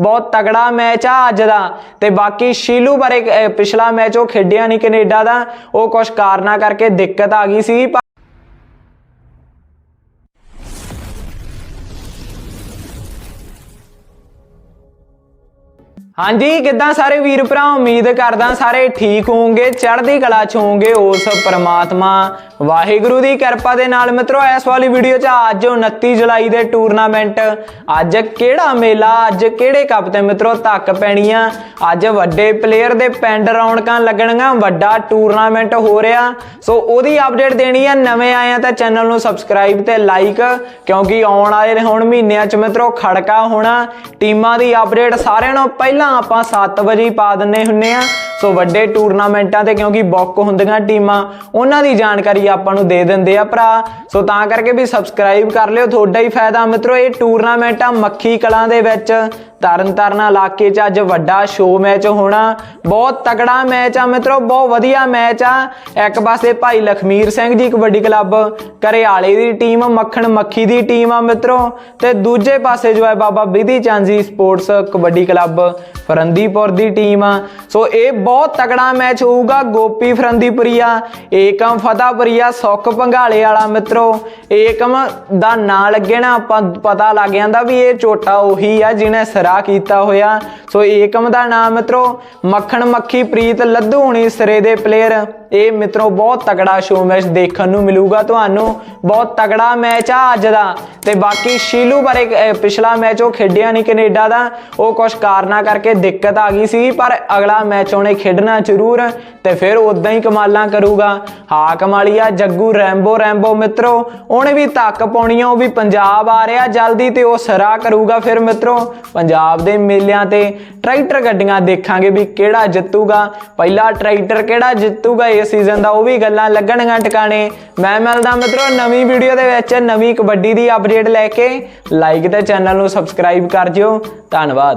ਬਹੁਤ ਤਗੜਾ ਮੈਚ ਆ ਅੱਜ ਦਾ। ਤੇ ਬਾਕੀ ਸ਼ੀਲੂ ਬਾਰੇ ਪਿਛਲਾ ਮੈਚ ਉਹ ਖੇਡਿਆ ਨਹੀਂ ਕੈਨੇਡਾ ਦਾ। ਉਹ ਕੁਝ ਕਾਰਨਾਂ ਕਰਕੇ ਦਿੱਕਤ ਆ ਗਈ ਸੀ ਹਾਂਜੀ, ਕਿੱਦਾਂ ਸਾਰੇ ਵੀਰ ਭਰਾ ਉਮੀਦ ਕਰਦਾ ਸਾਰੇ ਠੀਕ ਹੋਵੋਗੇ, ਚੜ੍ਹਦੀ ਕਲਾ ਚ ਹੋਵੋਗੇ ਉਸ ਪ੍ਰਮਾਤਮਾ ਵਾਹਿਗੁਰੂ ਦੀ ਕਿਰਪਾ ਦੇ ਨਾਲ। ਮਿੱਤਰੋ, ਇਸ ਵਾਲੀ ਵੀਡੀਓ ਚ ਅੱਜ 29 ਜੁਲਾਈ ਦੇ ਟੂਰਨਾਮੈਂਟ, ਅੱਜ ਕਿਹੜਾ ਮੇਲਾ, ਅੱਜ ਕਿਹੜੇ ਕੱਪ ਤੇ ਮਿੱਤਰੋ, ਧੱਕ ਪੈਣੀਆਂ? ਅੱਜ ਵੱਡੇ ਪਲੇਅਰ ਦੇ ਪਿੰਡ ਰੌਣਕਾਂ ਲੱਗਣੀਆਂ ਵੱਡਾ ਟੂਰਨਾਮੈਂਟ ਹੋ ਰਿਹਾ। ਸੋ ਉਹਦੀ ਅਪਡੇਟ ਦੇਣੀ ਆ, ਨਵੇਂ ਆਏ ਆ ਤਾਂ ਚੈਨਲ ਨੂੰ ਸਬਸਕ੍ਰਾਈਬ ਤੇ ਲਾਈਕ ਕਿਉਂਕਿ ਆਉਣ ਵਾਲੇ ਹੁਣ ਮਹੀਨਿਆਂ ਚ ਮਿੱਤਰੋ ਖੜਕਾ ਹੋਣਾ। ਟੀਮਾਂ ਦੀ ਅਪਡੇਟ ਸਾਰਿਆਂ ਨੂੰ ਪਹਿਲਾਂ ਆਪਾਂ 7 ਵਜੇ ਪਾ ਦਿੰਨੇ ਹੁੰਨੇ ਆ। ਸੋ ਵੱਡੇ ਟੂਰਨਾਮੈਂਟਾਂ ਤੇ ਕਿਉਂਕਿ ਬੁੱਕ ਹੁੰਦੀਆਂ ਟੀਮਾਂ, ਉਹਨਾਂ ਦੀ ਜਾਣਕਾਰੀ ਆਪਾਂ ਨੂੰ ਦੇ ਦਿੰਦੇ ਆ ਭਰਾ। ਸੋ ਤਾਂ ਕਰਕੇ ਵੀ ਸਬਸਕ੍ਰਾਈਬ ਕਰ ਲਿਓ। ਤੁਹਾਡਾ ਹੀ ਫਾਇਦਾ ਮਿੱਤਰੋ, ਇਹ ਟੂਰਨਾਮੈਂਟਾਂ ਮੱਖੀ ਕਲਾਂ ਦੇ ਵਿੱਚ ਤਰਨਤਾਰਨ ਇਲਾਕੇ 'ਚ ਅੱਜ ਵੱਡਾ ਸ਼ੋਅ ਮੈਚ ਹੋਣਾ। ਬਹੁਤ ਤਕੜਾ ਮੈਚ ਆ ਮਿੱਤਰੋ, ਬਹੁਤ ਵਧੀਆ ਮੈਚ ਆ। ਇੱਕ ਪਾਸੇ ਭਾਈ ਲਖਮੀਰ ਸਿੰਘ ਜੀ ਕਬੱਡੀ ਕਲੱਬ, ਘਰਿਆਲੇ ਦੀ ਟੀਮ, ਮੱਖਣ ਮੱਖੀ ਦੀ ਟੀਮ ਆ ਮਿੱਤਰੋ। ਤੇ ਦੂਜੇ ਪਾਸੇ ਜੋ ਹੈ ਬਾਬਾ ਬਿਧੀ ਚਾਂਜੀ ਸਪੋਰਟਸ ਕਬੱਡੀ ਕਲੱਬ, ਫਰੰਦੀਪੁਰ ਦੀ ਟੀਮ ਆ। ਸੋ ਇਹ ਬਹੁਤ ਤਕੜਾ ਮੈਚ ਹੋਊਗਾ ਗੋਪੀ ਫਰੰਦੀਪੁਰੀਆ, ਏਕਮ ਫਤਿਹਪੁਰੀਆ ਸੁੱਖ ਭੰਗਾਲੇ ਵਾਲਾ ਮਿੱਤਰੋ। ਏਕਮ ਦਾ ਨਾਂ ਲੱਗੇ ਨਾ ਆਪਾਂ ਪਤਾ ਲੱਗ ਜਾਂਦਾ ਵੀ ਇਹ ਝੋਟਾ ਉਹੀ ਆ ਜਿਹਨੇ ਸਿਰਾ ਕੀਤਾ ਹੋਇਆ। ਸੋ ਏਕਮ ਦਾ ਨਾਮ ਮਿੱਤਰੋ, ਮੱਖਣ ਮੱਖੀ ਪ੍ਰੀਤ ਲੱਧੂ ਹੁਣੀ ਸਿਰੇ ਦੇ ਪਲੇਅਰ ਇਹ ਮਿੱਤਰੋ, ਬਹੁਤ ਤਕੜਾ ਸ਼ੋਅ ਮੈਚ ਦੇਖਣ ਨੂੰ ਮਿਲੂਗਾ ਤੁਹਾਨੂੰ। ਬਹੁਤ ਤਗੜਾ ਮੈਚ ਆ ਅੱਜ ਦਾ। ਤੇ ਬਾਕੀ ਸ਼ੀਲੂ ਬਾਰੇ ਪਿਛਲਾ ਮੈਚ ਉਹ ਖੇਡਿਆ ਨਹੀਂ ਕੈਨੇਡਾ ਦਾ। ਉਹ ਕੁਝ ਕਾਰਨਾਂ ਕਰਕੇ ਦਿੱਕਤ ਆ ਗਈ ਸੀ, ਪਰ ਅਗਲਾ ਮੈਚ ਉਹਨੇ ਖੇਡਣਾ ਜ਼ਰੂਰ। ਤੇ ਫਿਰ ਉਦਾਂ ਹੀ ਕਮਾਲਾਂ ਕਰੂਗਾ। ਹਾਕਮ ਵਾਲੀਆ ਜੱਗੂ ਰੈਂਬੋ ਰੈਂਬੋ ਮਿੱਤਰੋ ਉਹਨੇ ਵੀ ਧੱਕ ਪਾਉਣੀ ਆ ਉਹ ਵੀ ਪੰਜਾਬ ਆ ਰਿਹਾ, ਜਲਦੀ ਤੇ ਉਹ ਸਰਾ ਕਰੂਗਾ ਫਿਰ ਮਿੱਤਰੋ। ਪੰਜਾਬ ਦੇ ਮੇਲਿਆਂ ਤੇ ਟਰੈਕਟਰ ਗੱਡੀਆਂ ਦੇਖਾਂਗੇ ਵੀ ਕਿਹੜਾ ਜਿੱਤੂਗਾ। ਪਹਿਲਾ ਟਰੈਕਟਰ ਕਿਹੜਾ ਜਿੱਤੂਗਾ ਇਸ ਸੀਜ਼ਨ ਦਾ, ਉਹ ਵੀ ਗੱਲਾਂ ਲੱਗਣਗੀਆਂ ਟਿਕਾਣੇ। ਮੈਂ ਮਿਲਦਾ ਮਿੱਤਰੋ ਨਵੀਂ ਵੀਡੀਓ ਦੇ ਵਿੱਚ, ਨਵੀਂ ਕਬੱਡੀ ਦੀ ਅਪਡੇਟ ਲੈ ਕੇ। ਲਾਈਕ ਤੇ ਚੈਨਲ ਨੂੰ ਸਬਸਕ੍ਰਾਈਬ ਕਰ ਜਿਓ। ਧੰਨਵਾਦ।